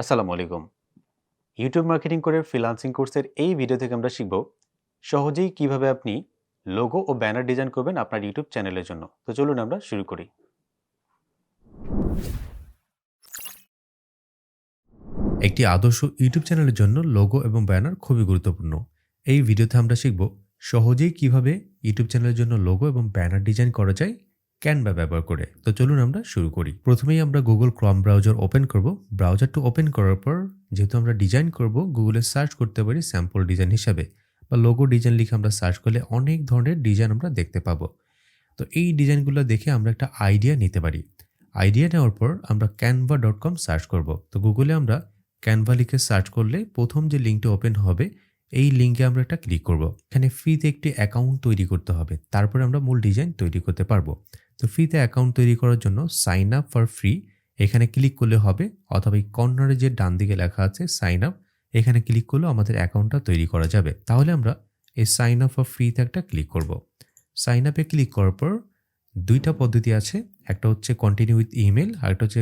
আসসালামু আলাইকুম। YouTube marketing করে ফ্রিলান্সিং কোর্সের এই ভিডিও থেকে আমরা শিখব সহজেই কীভাবে আপনি লোগো ও ব্যানার ডিজাইন করবেন আপনার ইউটিউব চ্যানেলের জন্য। তো চলুন আমরা শুরু করি। একটি আদর্শ ইউটিউব চ্যানেলের জন্য লোগো এবং ব্যানার খুবই গুরুত্বপূর্ণ। এই ভিডিওতে আমরা শিখব সহজেই কীভাবে ইউটিউব চ্যানেলের জন্য লোগো এবং ব্যানার ডিজাইন করা যায় ক্যানভা ব্যবহার করে। তো চলুন আমরা শুরু করি। প্রথমেই আমরা গুগল ক্রম ব্রাউজার ওপেন করব। ব্রাউজারটা ওপেন করার পর যেহেতু আমরা ডিজাইন করব গুগলে সার্চ করতে পারি স্যাম্পল ডিজাইন হিসাবে। বা লোগো ডিজাইন লিখে আমরা সার্চ করলে অনেক ধরনের ডিজাইন আমরা দেখতে পাবো। তো এই ডিজাইনগুলো দেখে আমরা একটা আইডিয়া নিতে পারি। আইডিয়া নেওয়ার পর আমরা ক্যানভা ডট কম সার্চ করব। তো গুগলে আমরা ক্যানভা লিখে সার্চ করলে প্রথম যে লিঙ্কটা ওপেন হবে, এই লিঙ্কে আমরা একটা ক্লিক করব। এখানে ফ্রিতে একটি অ্যাকাউন্ট তৈরি করতে হবে। তারপরে আমরা মূল ডিজাইন তৈরি করতে পারব। তো ফ্রিতে অ্যাকাউন্ট তৈরি করার জন্য সাইন আপ ফর ফ্রি এখানে ক্লিক করলে হবে অথবা এই কর্নারে যে ডান দিকে লেখা আছে সাইন আপ এখানে ক্লিক করলেও আমাদের অ্যাকাউন্টটা তৈরি করা যাবে। তাহলে আমরা এই সাইন আপ ফর ফ্রিতে একটা ক্লিক করব। সাইন আপে ক্লিক করার পর দুইটা পদ্ধতি আছে, একটা হচ্ছে কন্টিনিউ উইথ ইমেল আর একটা হচ্ছে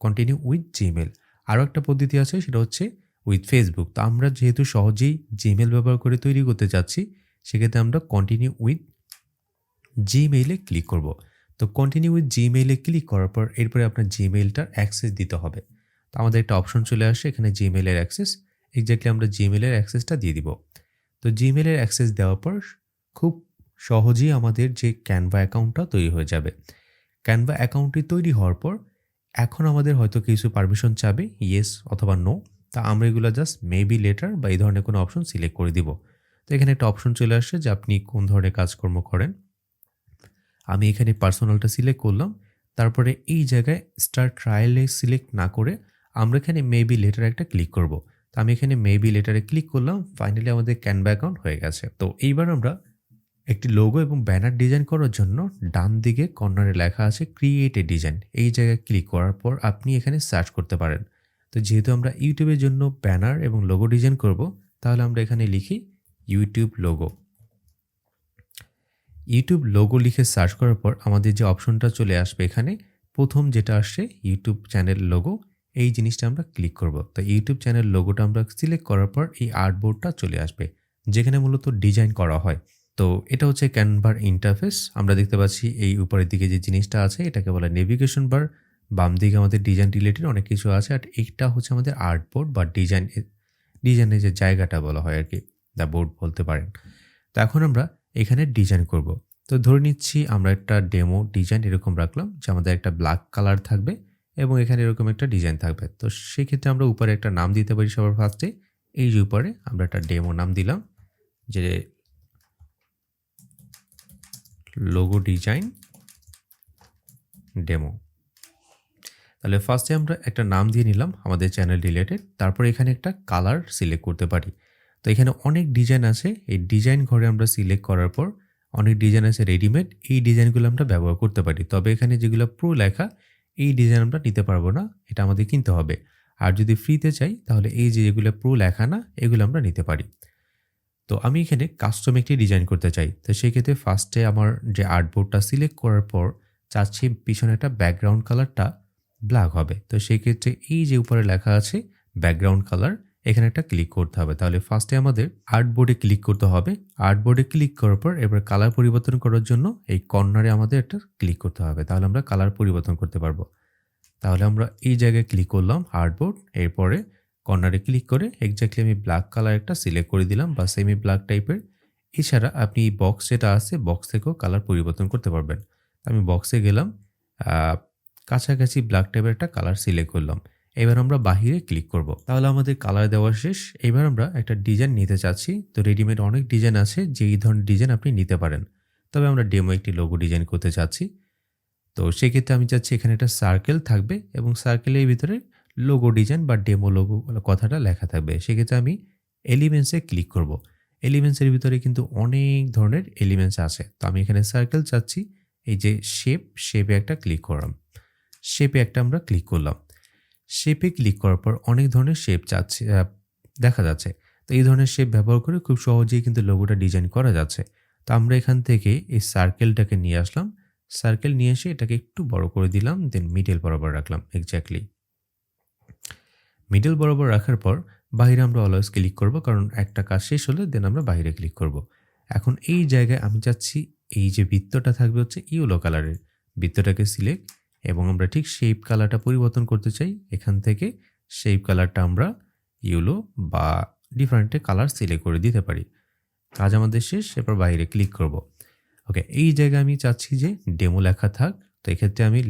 কন্টিনিউ উইথ জিমেল আরও একটা পদ্ধতি আছে, সেটা হচ্ছে উইথ ফেসবুক তো আমরা যেহেতু সহজেই জিমেল ব্যবহার করে তৈরি করতে চাচ্ছি, সেক্ষেত্রে আমরা কন্টিনিউ উইথ জিমেইলে ক্লিক করব। তো কন্টিনিউ উইথ জিমেইলে ক্লিক করার পর এরপরে আপনার জিমেইলটার অ্যাক্সেস দিতে হবে। তো আমাদের একটা অপশন চলে আসে, এখানে জিমেইলের অ্যাক্সেস এক্স্যাক্টলি আমরা জিমেইলের অ্যাক্সেসটা দিয়ে দিব। তো জিমেইলের অ্যাক্সেস দেওয়ার পর খুব সহজেই আমাদের যে ক্যানভা অ্যাকাউন্টটা তৈরি হয়ে যাবে। ক্যানভা অ্যাকাউন্টটি তৈরি হওয়ার পর এখন আমাদের হয়তো কিছু পারমিশন চাবে ইয়েস অথবা নো তা আমরা এগুলো জাস্ট মেবি লেটার বা এই ধরনের কোনো অপশন সিলেক্ট করে দিব। তো এখানে একটা অপশন চলে আসছে যে আপনি কোন ধরনের কাজকর্ম করেন। আমি এখানে পার্সোনালটা সিলেক্ট করলাম, তারপরে এই জায়গায় স্টার ট্রায়ালে সিলেক্ট না করে আমরা এখানে মেবি লেটার একটা ক্লিক করব। তো আমি এখানে মেবি লেটারে ক্লিক করলাম ফাইনালি আমাদের ক্যানভা অ্যাকাউন্ট হয়ে গেছে। তো এইবার আমরা একটি লোগো এবং ব্যানার ডিজাইন করার জন্য ডান দিকে কর্নারে লেখা আছে ক্রিয়েট এ ডিজাইন এই জায়গায় ক্লিক করার পর আপনি এখানে সার্চ করতে পারেন। তো যেহেতু আমরা ইউটিউবের জন্য ব্যানার এবং লোগো ডিজাইন করব, তাহলে আমরা এখানে লিখি ইউটিউব লোগো ইউটিউব লোগো লিখে সার্চ করার পর আমাদের যে অপশনটা চলে আসবে এখানে, প্রথম যেটা আসছে ইউটিউব চ্যানেল লোগো এই জিনিসটা আমরা ক্লিক করব। তো ইউটিউব চ্যানেল লোগোটা আমরা সিলেক্ট করার পর এই আর্টবোর্ডটা চলে আসবে, যেখানে মূলত ডিজাইন করা হয়। তো এটা হচ্ছে ক্যানভার ইন্টারফেস আমরা দেখতে পাচ্ছি এই উপরের দিকে যে জিনিসটা আছে, এটাকে বলে নেভিগেশন বার বাম দিকে আমাদের ডিজাইন রিলেটেড অনেক কিছু আছে, আর এইটা হচ্ছে আমাদের আর্টবোর্ড বা ডিজাইন ডিজাইনের যে জায়গাটা বলা হয় আর কি দ্য বোর্ড বলতে পারেন। তো এখন আমরা এখানে ডিজাইন করব। তো ধরে নিচ্ছি আমরা একটা ডেমো ডিজাইন এরকম রাখলাম যে আমাদের একটা ব্ল্যাক কালার থাকবে এবং এখানে এরকম একটা ডিজাইন থাকবে। তো সেক্ষেত্রে আমরা উপরে একটা নাম দিতে পারি সবার ফার্স্টে এই যে উপরে আমরা একটা ডেমো নাম দিলাম যে লোগো ডিজাইন ডেমো তাহলে ফার্স্টে আমরা একটা নাম দিয়ে নিলাম আমাদের চ্যানেল রিলেটেড তারপর এখানে একটা কালার সিলেক্ট করতে পারি। তো এখানে অনেক ডিজাইন আছে। এই ডিজাইন ঘরে আমরা সিলেক্ট করার পর অনেক ডিজাইন আছে রেডিমেড এই ডিজাইনগুলো আমরা ব্যবহার করতে পারি। তবে এখানে যেগুলো প্রো লেখা, এই ডিজাইন আমরা নিতে পারব না। এটা আমাদের কিনতে হবে। আর যদি ফ্রিতে চাই, তাহলে এই যে যেগুলো প্রো লেখা না, এগুলো আমরা নিতে পারি। তো আমি এখানে কাস্টম একটি ডিজাইন করতে চাই। তো সেক্ষেত্রে ফার্স্টে আমার যে আর্টবোর্ডটা সিলেক্ট করার পর চাচ্ছি পিছনে একটা ব্যাকগ্রাউন্ড কালারটা ব্ল্যাক হবে। তো সেক্ষেত্রে এই যে উপরে লেখা আছে ব্যাকগ্রাউন্ড কালার এখানে একটা ক্লিক করতে হবে। তাহলে ফার্স্টে আমাদের আর্টবোর্ডে ক্লিক করতে হবে। আর্টবোর্ডে ক্লিক করার পর এবার কালার পরিবর্তন করার জন্য এই কর্নারে আমাদের একটা ক্লিক করতে হবে। তাহলে আমরা কালার পরিবর্তন করতে পারব। তাহলে আমরা এই জায়গায় ক্লিক করলাম আর্টবোর্ড এরপরে কর্নারে ক্লিক করে এক্স্যাক্টলি আমি ব্ল্যাক কালার একটা সিলেক্ট করে দিলাম বা সেমি ব্ল্যাক টাইপের এছাড়া আপনি এই বক্স যেটা আছে বক্স থেকেও কালার পরিবর্তন করতে পারবেন। আমি বক্সে গেলাম কাছাকাছি ব্ল্যাক টাইপের একটা কালার সিলেক্ট করলাম। এবার আমরা বাহিরে ক্লিক করব। তাহলে আমাদের কালার দেওয়া শেষ। এবার আমরা একটা ডিজাইন নিতে চাচ্ছি। তো রেডিমেড অনেক ডিজাইন আছে যেই ধরনের ডিজাইন আপনি নিতে পারেন। তবে আমরা ডেমো একটি লোগো ডিজাইন করতে চাচ্ছি। তো সেক্ষেত্রে আমি চাচ্ছি এখানে একটা সার্কেল থাকবে এবং সার্কেলের ভিতরে লোগো ডিজাইন বা ডেমো লোগো কথাটা লেখা থাকবে। সেক্ষেত্রে আমি এলিমেন্টসে ক্লিক করব। এলিমেন্টসের ভিতরে কিন্তু অনেক ধরনের এলিমেন্টস আছে। তো আমি এখানে সার্কেল চাচ্ছি। এই যে শেপ শেপে একটা ক্লিক করলাম। শেপে একটা আমরা ক্লিক করলাম। শেপে ক্লিক করার পর অনেক ধরনের শেপ চাচ্ছে দেখা যাচ্ছে। তো এই ধরনের শেপ ব্যবহার করে খুব সহজেই কিন্তু লোগোটা ডিজাইন করা যাচ্ছে। তো আমরা এখান থেকে এই সার্কেলটাকে নিয়ে আসলাম। সার্কেল নিয়ে এসে এটাকে একটু বড় করে দিলাম দেন মিডল বরাবর রাখলাম এক্স্যাক্টলি মিডল বরাবর রাখার পর বাইরে আমরা অলওয়েজ ক্লিক করব, কারণ একটা কাজ শেষ হলে দেন আমরা বাইরে ক্লিক করব। এখন এই জায়গায় আমি চাচ্ছি এই যে বৃত্তটা থাকবে হচ্ছে ইয়েলো কালারের বৃত্তটাকে সিলেক্ট এবং আমরা ঠিক শেপ কালারটা পরিবর্তন করতে চাই, এখান থেকে শেপ কালারটা আমরা ইয়েলো বা ডিফারেন্টে কালার সিলেক্ট করে দিতে পারি। কাজ আমাদের শেষ, এরপর বাইরে ক্লিক করব। ওকে এই জায়গায় আমি চাচ্ছি যে ডেমো লেখা থাক। তো এক্ষেত্রে আমি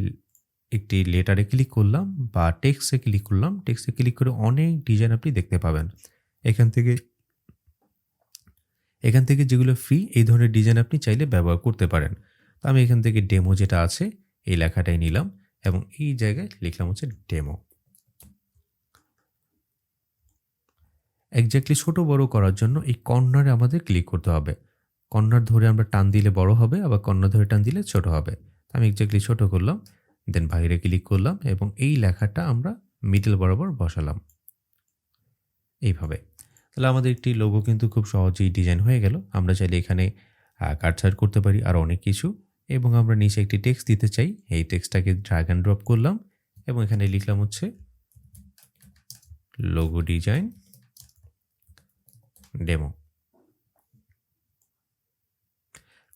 একটি লেটারে ক্লিক করলাম বা টেক্সটে ক্লিক করলাম। টেক্সটে ক্লিক করে অনেক ডিজাইন আপনি দেখতে পাবেন। এখান থেকে এখান থেকে যেগুলো ফ্রি এই ধরনের ডিজাইন আপনি চাইলে ব্যবহার করতে পারেন। তো আমি এখান থেকে ডেমো যেটা আছে এই লেখাটাই নিলাম এবং এই জায়গায় লিখলাম হচ্ছে ডেমো এক্স্যাক্টলি ছোট বড় করার জন্য এই কর্নারে আমাদের ক্লিক করতে হবে। কর্নার ধরে আমরা টান দিলে বড় হবে, আবার কর্নার ধরে টান দিলে ছোট হবে। আমি এক্স্যাক্টলি ছোট করলাম দেন বাইরে ক্লিক করলাম এবং এই লেখাটা আমরা মিডল বরাবর বসালাম। এইভাবে। তাহলে আমাদের একটি লোগো কিন্তু খুব সহজেই ডিজাইন হয়ে গেল। আমরা চাইলে এখানে কাটছাট করতে পারি, আর অনেক কিছু। এবং আমরা নিচে একটি টেক্সট দিতে চাই। এই টেক্সটটাকে ড্রাগ অ্যান্ড ড্রপ করলাম এবং এখানে লিখলাম হচ্ছে লোগো ডিজাইন ডেমো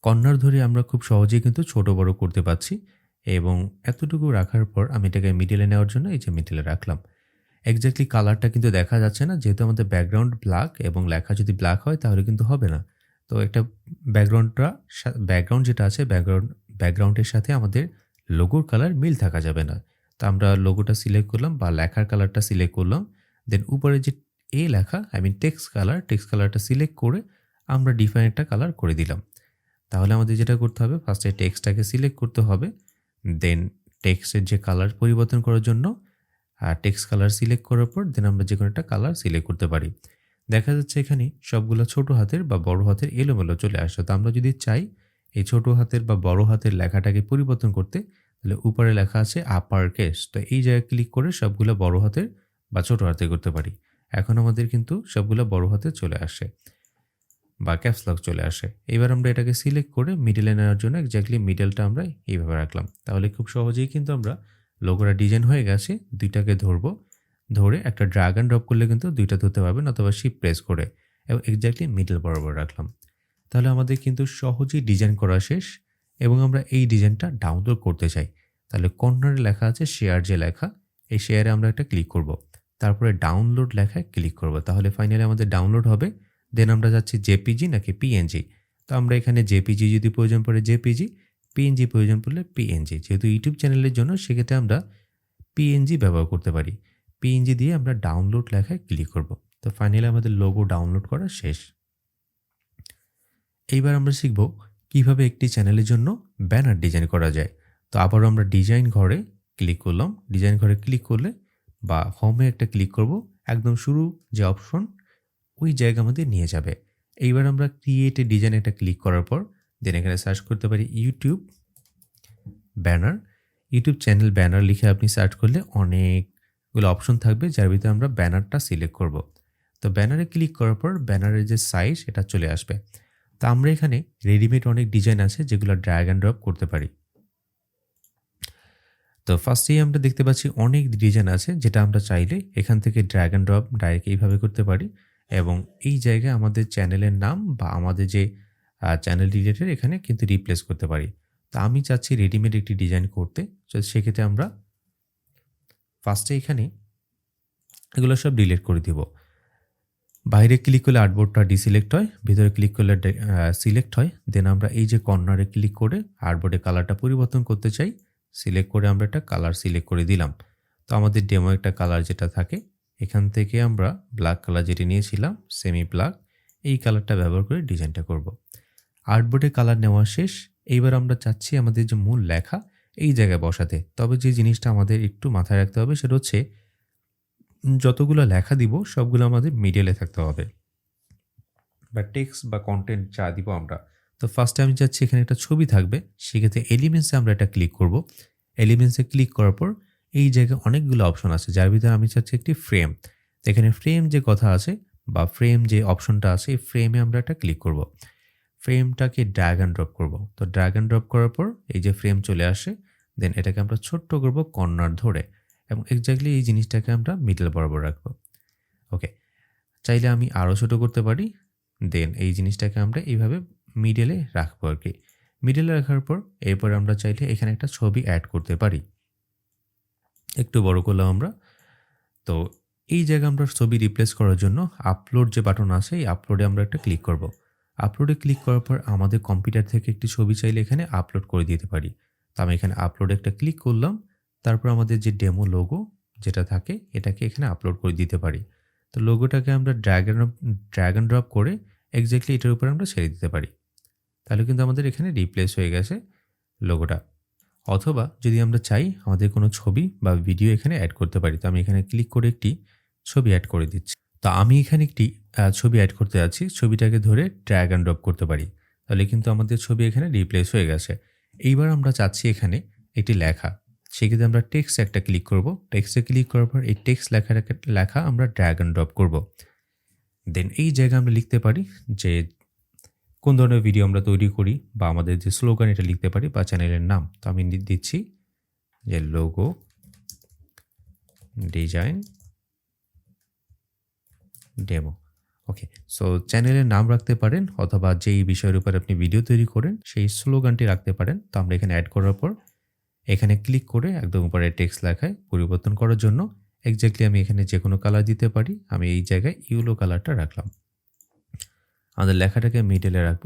কর্নার ধরে আমরা খুব সহজেই কিন্তু ছোট বড় করতে পারছি এবং এতটুকু রাখার পর আমি এটাকে মিডিলে নেওয়ার জন্য এই যে মিডিলে রাখলাম। এক্স্যাক্টলি কালারটা কিন্তু দেখা যাচ্ছে না, যেহেতু আমাদের ব্যাকগ্রাউন্ড ব্ল্যাক এবং লেখা যদি ব্ল্যাক হয় তাহলে কিন্তু হবে না। তো একটা ব্যাকগ্রাউন্ডটা ব্যাকগ্রাউন্ড যেটা আছে ব্যাকগ্রাউন্ড ব্যাকগ্রাউন্ডের সাথে আমাদের লোগোর কালার মিল থাকা যাবে না। তো আমরা লোগোটা সিলেক্ট করলাম বা লেখার কালারটা সিলেক্ট করলাম। দেন উপরে যে এ লেখা I mean text colour text কালারটা সিলেক্ট করে আমরা ডিফাইন একটা কালার করে দিলাম। তাহলে আমাদের যেটা করতে হবে ফার্স্টে টেক্সটটাকে সিলেক্ট করতে হবে। দেন টেক্সটের যে কালার পরিবর্তন করার জন্য আর টেক্সট কালার সিলেক্ট করার পর দেন আমরা যে কোনো একটা কালার সিলেক্ট করতে পারি। দেখা যাচ্ছে এখানে সবগুলো ছোট হাতের বা বড় হাতের এলোমেলো চলে আসে। তো আমরা যদি চাই এই ছোট হাতের বা বড় হাতের লেখাটাকে পরিবর্তন করতে, তাহলে উপরে লেখা আছে আপার কেস তো এই জায়গায় ক্লিক করে সবগুলো বড় হাতের বা ছোট হাতে করতে পারি। এখন আমাদের কিন্তু সবগুলো বড় হাতে চলে আসে বা ক্যাপসলক চলে আসে। এবার আমরা এটাকে সিলেক্ট করে মিডলে নেওয়ার জন্য এক্স্যাক্টলি মিডলটা আমরা এইভাবে রাখলাম। তাহলে খুব সহজেই কিন্তু আমরা লোগোটা ডিজাইন হয়ে গেছে, দুইটাকে ধরবো। ধরে একটা ড্রাগ অ্যান্ড ড্রপ করলে কিন্তু দুইটা ধরতে পারবেন অথবা শিপ প্রেস করে। এবং এক্স্যাক্টলি মিডল বরাবর রাখলাম। তাহলে আমাদের কিন্তু সহজেই ডিজাইন করা শেষ এবং আমরা এই ডিজাইনটা ডাউনলোড করতে চাই। তাহলে কর্নারে লেখা আছে শেয়ার যে লেখা, এই শেয়ারে আমরা একটা ক্লিক করব। তারপরে ডাউনলোড লেখায় ক্লিক করব। তাহলে ফাইনালি আমাদের ডাউনলোড হবে। দেন আমরা যাচ্ছি জেপিজি নাকি পিএনজি তো আমরা এখানে জেপিজি যদি প্রয়োজন পড়ে জেপিজি পিএনজি প্রয়োজন পড়লে পিএনজি যেহেতু ইউটিউব চ্যানেলের জন্য সেক্ষেত্রে আমরা পিএনজি ব্যবহার করতে পারি। পিএনজি দিয়ে আমরা ডাউনলোড লেখায় ক্লিক করব। তো ফাইনালি আমাদের লোগো ডাউনলোড করা শেষ। এইবার আমরা শিখব কীভাবে একটি চ্যানেলের জন্য ব্যানার ডিজাইন করা যায়। তো আবারও আমরা ডিজাইন ঘরে ক্লিক করলাম। ডিজাইন ঘরে ক্লিক করলে বা হোমে একটা ক্লিক করব। একদম শুরু যে অপশন ওই জায়গা আমাদের নিয়ে যাবে। এইবার আমরা ক্রিয়েটে ডিজাইন একটা ক্লিক করার পর দেন এখানে সার্চ করতে পারি YouTube banner YouTube channel banner লিখে আপনি সার্চ করলে অনেকগুলো অপশন থাকবে, যার ভিতরে আমরা ব্যানারটা সিলেক্ট করব। তো ব্যানারে ক্লিক করার পর ব্যানারের যে সাইজ এটা চলে আসবে। তো আমরা এখানে রেডিমেড অনেক ডিজাইন আছে, যেগুলো ড্র্যাগ অ্যান্ড ড্রপ করতে পারি। তো ফার্স্টেই আমরা দেখতে পাচ্ছি অনেক ডিজাইন আছে, যেটা আমরা চাইলে এখান থেকে ড্র্যাগ অ্যান্ড ড্রপ ডাইরেক্ট এইভাবে করতে পারি। এবং এই জায়গায় আমাদের চ্যানেলের নাম বা আমাদের যে চ্যানেল রিলেটেড এখানে কিন্তু রিপ্লেস করতে পারি। তো আমি চাচ্ছি রেডিমেড একটি ডিজাইন করতে। সেক্ষেত্রে আমরা ফার্স্টে এখানে এগুলো সব ডিলিট করে দিব। বাইরে ক্লিক করলে আর্টবোর্ডটা ডিসিলেক্ট হয়, ভিতরে ক্লিক করলে সিলেক্ট হয়। দেন আমরা এই যে কর্নারে ক্লিক করে আর্টবোর্ডে কালারটা পরিবর্তন করতে চাই সিলেক্ট করে আমরা একটা কালার সিলেক্ট করে দিলাম। তো আমাদের ডেমো একটা কালার যেটা থাকে, এখান থেকে আমরা ব্ল্যাক কালার যেটি নিয়েছিলাম সেমি ব্ল্যাক এই কালারটা ব্যবহার করে ডিজাইনটা করব। আর্টবোর্ডে কালার নেওয়া শেষ, এইবার আমরা চাচ্ছি আমাদের যে মূল লেখা এই জায়গায় বসাতে। তবে যে জিনিসটা আমাদের একটু মাথায় রাখতে হবে সেটা হচ্ছে, যতগুলো লেখা দিব, সবগুলো আমাদের মিডিয়ালে থাকতে হবে। বা টেক্সট বা কন্টেন্ট যা দিব আমরা। তো ফার্স্টে আমি চাচ্ছি এখানে একটা ছবি থাকবে, সেক্ষেত্রে এলিমেন্টসে আমরা এটা ক্লিক করব। এলিমেন্টসে ক্লিক করার পর এই জায়গায় অনেকগুলো অপশন আছে, যার ভিতরে আমি চাচ্ছি একটি ফ্রেম এখানে ফ্রেম যে কথা আছে, বা ফ্রেম যে অপশনটা আছে, এই ফ্রেমে আমরা একটা ক্লিক করব। ফ্রেমটাকে ড্র্যাগ অ্যান্ড ড্রপ করব। তো ড্র্যাগ অ্যান্ড ড্রপ করার পর এই যে ফ্রেম চলে আসে দেন এটাকে আমরা ছোট্ট করব কর্নার ধরে এবং এক্স্যাক্টলি এই জিনিসটাকে আমরা মিডল বরাবর রাখব। ওকে চাইলে আমি আরও ছোটো করতে পারি দেন এই জিনিসটাকে আমরা এইভাবে মিডলে রাখব আর কি। মিডলে রাখার পর এরপর আমরা চাইলে এখানে একটা ছবি অ্যাড করতে পারি। একটু বড় করলাম আমরা। তো এই জায়গায় আমরা ছবি রিপ্লেস করার জন্য আপলোড যে বাটন আছে, এই আপলোডে আমরা একটা ক্লিক করব। আপলোডে ক্লিক করার পর আমাদের কম্পিউটার থেকে একটি ছবি চাইলে এখানে আপলোড করে দিতে পারি। তো আমি এখানে আপলোডে একটা ক্লিক করলাম, তারপর আমাদের যে ডেমো লোগো যেটা থাকে, এটাকে এখানে আপলোড করে দিতে পারি। তো লোগোটাকে আমরা drag and drag and drop করে এক্স্যাক্টলি এটার উপরে আমরা ছেড়ে দিতে পারি। তাহলে কিন্তু আমাদের এখানে রিপ্লেস হয়ে গেছে লোগোটা অথবা যদি আমরা চাই আমাদের কোনো ছবি বা ভিডিও এখানে অ্যাড করতে পারি, তো আমি এখানে ক্লিক করে একটি ছবি অ্যাড করে দিচ্ছি। তো আমি এখানে একটি ছবি অ্যাড করতে যাচ্ছি। ছবিটাকে ধরে ড্র্যাগ অ্যান্ড ড্রপ করতে পারি। তাহলে কিন্তু আমাদের ছবি এখানে রিপ্লেস হয়ে গেছে। এইবার আমরা চাচ্ছি এখানে একটি লেখা। সেক্ষেত্রে আমরা টেক্সট একটা ক্লিক করব। টেক্সটে ক্লিক করার পর এই টেক্সট লেখাটাকে, লেখা আমরা ড্র্যাগ অ্যান্ড ড্রপ করব। দেন এই জায়গায় আমরা লিখতে পারি যে, কোন ধরনের ভিডিও আমরা তৈরি করি বা আমাদের যে স্লোগান এটা লিখতে পারি বা চ্যানেলের নাম। তো আমি দিচ্ছি যে logo design demo okay so চ্যানেলের নাম রাখতে পারেন অথবা যেই বিষয়ের উপর আপনি ভিডিও তৈরি করেন, সেই স্লোগানটি রাখতে পারেন। তো আমরা এখানে অ্যাড করার পর, এখানে ক্লিক করে একদম উপরে টেক্সট লেখায় পরিবর্তন করার জন্য এক্স্যাক্টলি আমি এখানে যে কোনো কালার দিতে পারি, আমি এই জায়গায় ইউলো কালারটা রাখলাম। আমাদের লেখাটাকে মিডলে রাখব।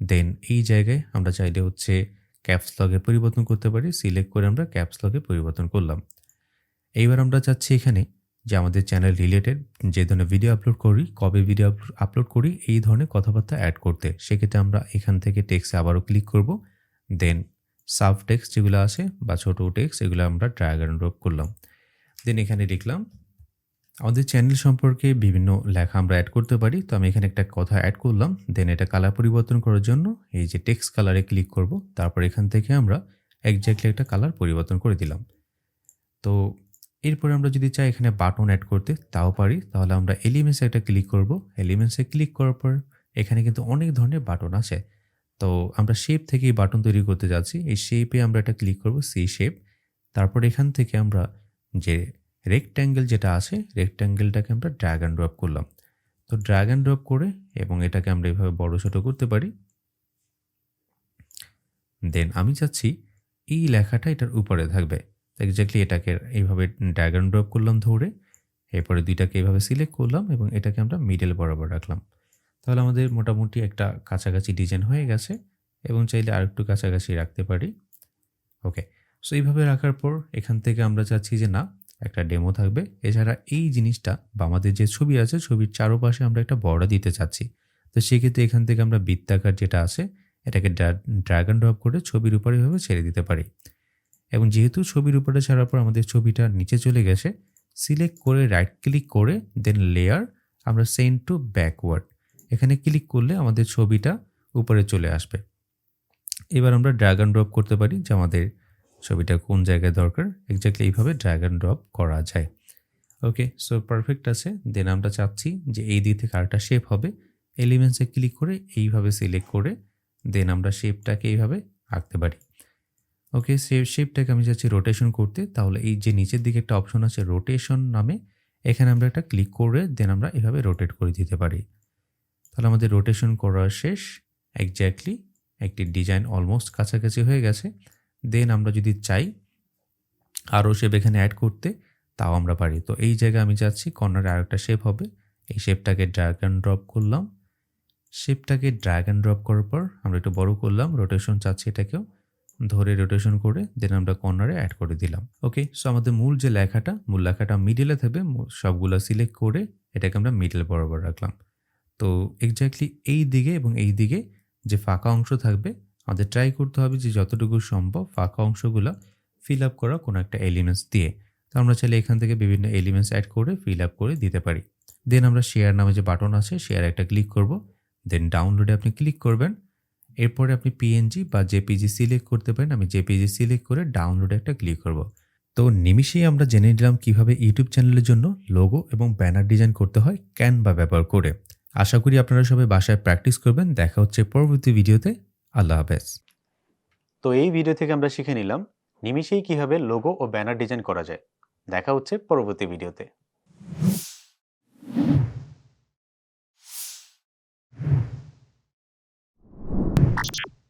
দেন এই জায়গায় আমরা চাইলে হচ্ছে ক্যাপস লগে পরিবর্তন করতে পারি। সিলেক্ট করে আমরা ক্যাপস লগে পরিবর্তন করলাম। এইবার আমরা চাচ্ছি এখানে। যে আমাদের চ্যানেল রিলেটেড যে ধরনের ভিডিও আপলোড করি, কবে ভিডিও আপলোড করি, এই ধরনের কথাবার্তা অ্যাড করতে। সেক্ষেত্রে আমরা এখান থেকে টেক্সে আবারও ক্লিক করব দেন সাব টেক্সট যেগুলো আছে বা ছোটো টেক্সট এগুলো আমরা ড্র্যাগ অ্যান্ড করলাম। দেন এখানে লিখলাম আমাদের চ্যানেল সম্পর্কে বিভিন্ন লেখা আমরা অ্যাড করতে পারি। তো আমি এখানে একটা কথা অ্যাড করলাম দেন এটা কালার পরিবর্তন করার জন্য এই যে টেক্সট কালারে ক্লিক করব। তারপর এখান থেকে আমরা একজ্যাক্টলি একটা কালার পরিবর্তন করে দিলাম। তো এরপরে আমরা যদি চাই এখানে বাটন অ্যাড করতে, তাও পারি। তাহলে আমরা এলিমেন্টসে একটা ক্লিক করব। এলিমেন্টসে ক্লিক করার পর এখানে কিন্তু অনেক ধরনের বাটন আছে। তো আমরা শেপ থেকে বাটন তৈরি করতে যাচ্ছি। এই শেপে আমরা একটা ক্লিক করব সি শেপ তারপর এখান থেকে আমরা যে রেক্ট্যাঙ্গেল যেটা আছে রেক্ট্যাঙ্গেলটাকে আমরা ড্র্যাগ অ্যান্ড ড্রপ করলাম। তো ড্র্যাগ অ্যান্ড ড্রপ করে এবং এটাকে আমরা এভাবে বড় ছোটো করতে পারি। দেন আমি চাচ্ছি এই লেখাটা এটার উপরে থাকবে। এক্স্যাক্টলি এটাকে এইভাবে অ্যান্ড ড্রপ করলাম ধরে, এরপরে দুইটাকে এইভাবে সিলেক্ট করলাম এবং এটাকে আমরা মিডল বরাবর রাখলাম। তাহলে আমাদের মোটামুটি একটা কাছাকাছি ডিজাইন হয়ে গেছে এবং চাইলে আরেকটু কাছাকাছি রাখতে পারি। ওকে সো এইভাবে রাখার পর এখান থেকে আমরা চাচ্ছি যে না, একটা ডেমো থাকবে। এছাড়া এই জিনিসটা বা আমাদের যে ছবি আছে, ছবির চারপাশে আমরা একটা বর্ডার দিতে চাচ্ছি। তো সেক্ষেত্রে এখান থেকে আমরা বৃত্তাকার যেটা আছে, এটাকে ড্রাগন ড্রপ করে ছবির উপরে এভাবে ছেড়ে দিতে পারি। এবং যেহেতু ছবির উপরে ছাড়ার পর আমাদের ছবিটা নিচে চলে গেছে সিলেক্ট করে রাইট ক্লিক করে দেন লেয়ার আমরা সেন্ড টু ব্যাকওয়ার্ড এখানে ক্লিক করলে আমাদের ছবিটা উপরে চলে আসবে। এবার আমরা ড্রাগন ড্রপ করতে পারি যে আমাদের ছবিটা কোন জায়গায় দরকার। এক্স্যাক্টলি এইভাবে ড্রাগন ড্রপ করা যায়। ওকে সো পারফেক্ট আছে। দেন আমরা চাচ্ছি যে এই দিক থেকে আরেকটা শেপ হবে। এলিমেন্টসে ক্লিক করে এইভাবে সিলেক্ট করে দেন আমরা শেপটাকে এইভাবে আঁকতে পারি। ওকে সে শেপটাকে আমি চাচ্ছি রোটেশন করতে। তাহলে এই যে নিচের দিকে একটা অপশন আছে রোটেশন নামে, এখানে আমরা একটা ক্লিক করে দেন আমরা এভাবে রোটেট করে দিতে পারি। তাহলে আমাদের রোটেশন করা শেষ। এক্স্যাক্টলি একটি ডিজাইন অলমোস্ট কাছাকাছি হয়ে গেছে। দেন আমরা যদি চাই আরও শেপ এখানে অ্যাড করতে, তাও আমরা পারি। তো এই জায়গায় আমি যাচ্ছি কর্নারে আরেকটা শেপ হবে। এই শেপটাকে ড্র্যাগ অ্যান্ড ড্রপ করলাম। শেপটাকে ড্র্যাগ অ্যান্ড ড্রপ করার পর আমরা একটু বড় করলাম। রোটেশন চাচ্ছি এটাকেও। ধরে রোটেশন করে দেন আমরা কর্নারে অ্যাড করে দিলাম। ওকে সো আমাদের মূল যে লেখাটা, মূল লেখাটা মিডিলে থাকবে সবগুলো সিলেক্ট করে এটাকে আমরা মিডল বরাবর রাখলাম। তো এক্স্যাক্টলি এই দিকে এবং এই দিকে যে ফাঁকা অংশ থাকবে, আমাদের ট্রাই করতে হবে যে যতটুকু সম্ভব ফাঁকা অংশগুলো ফিল আপ করা কোনো একটা এলিমেন্টস দিয়ে। তো আমরা চাইলে এখান থেকে বিভিন্ন এলিমেন্টস অ্যাড করে ফিল আপ করে দিতে পারি। দেন আমরা শেয়ার নামে যে বাটন আছে শেয়ার একটা ক্লিক করব। দেন ডাউনলোডে আপনি ক্লিক করবেন। এরপরে আপনি পিএনজি বা জেপিজি সিলেক্ট করতে পারেন। আমি জেপিজি সিলেক্ট করে ডাউনলোডে একটা ক্লিক করব। তো নিমিষেই আমরা জেনে নিলাম কীভাবে ইউটিউব চ্যানেলের জন্য লোগো এবং ব্যানার ডিজাইন করতে হয় ক্যানভা ব্যবহার করে। আশা করি আপনারা সবাই বাসায় প্র্যাকটিস করবেন। দেখা হচ্ছে পরবর্তী ভিডিওতে। আল্লাহ হাফেজ। তো এই ভিডিও থেকে আমরা শিখে নিলাম নিমিষেই কীভাবে লোগো ও ব্যানার ডিজাইন করা যায়। দেখা হচ্ছে পরবর্তী ভিডিওতে। you